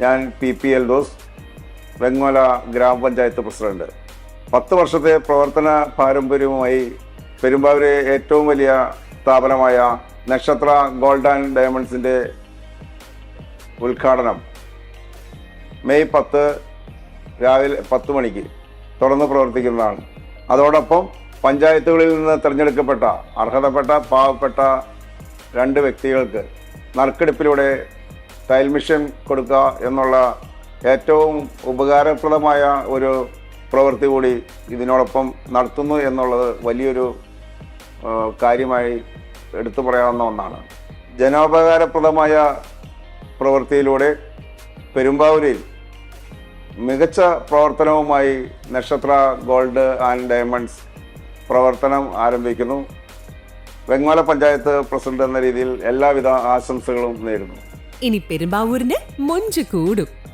ഞാൻ P P L those Vengola ഗ്രാമപഞ്ചായത്ത് president. പത്ത് വർഷത്തെ പ്രവർത്തന പാരമ്പര്യവുമായി പെരുമ്പാവൂരെ ഏറ്റവും വലിയ സ്ഥാപനമായ നക്ഷത്ര ഗോൾഡ് ആൻഡ് ഡയമണ്ട്സിന്റെ ഉദ്ഘാടനം മെയ് പത്ത് രാവിലെ പത്ത് മണിക്ക് തുറന്ന് പ്രവർത്തിക്കുന്നതാണ്. അതോടൊപ്പം പഞ്ചായത്തുകളിൽ നിന്ന് തിരഞ്ഞെടുക്കപ്പെട്ട അർഹതപ്പെട്ട പാവപ്പെട്ട രണ്ട് വ്യക്തികൾക്ക് നറുക്കെടുപ്പിലൂടെ ടൈൽ മിഷൻ കൊടുക്കുക എന്നുള്ള ഏറ്റവും ഉപകാരപ്രദമായ ഒരു പ്രവൃത്തി കൂടി ഇതിനോടൊപ്പം നടത്തുന്നു എന്നുള്ളത് വലിയൊരു കാര്യമായി എടുത്തു പറയാവുന്ന ഒന്നാണ്. ജനോപകാരപ്രദമായ പ്രവൃത്തിയിലൂടെ പെരുമ്പാവൂരിൽ മികച്ച പ്രവർത്തനവുമായി നക്ഷത്ര ഗോൾഡ് ആൻഡ് ഡയമണ്ട്സ് പ്രവർത്തനം ആരംഭിക്കുന്നു. വെങ്ങോല പഞ്ചായത്ത് പ്രസിഡന്റ് എന്ന രീതിയിൽ എല്ലാവിധ ആശംസകളും നേരുന്നു. ഇനി പെരുമ്പാവൂരിന് മൊഞ്ച് കൂടും.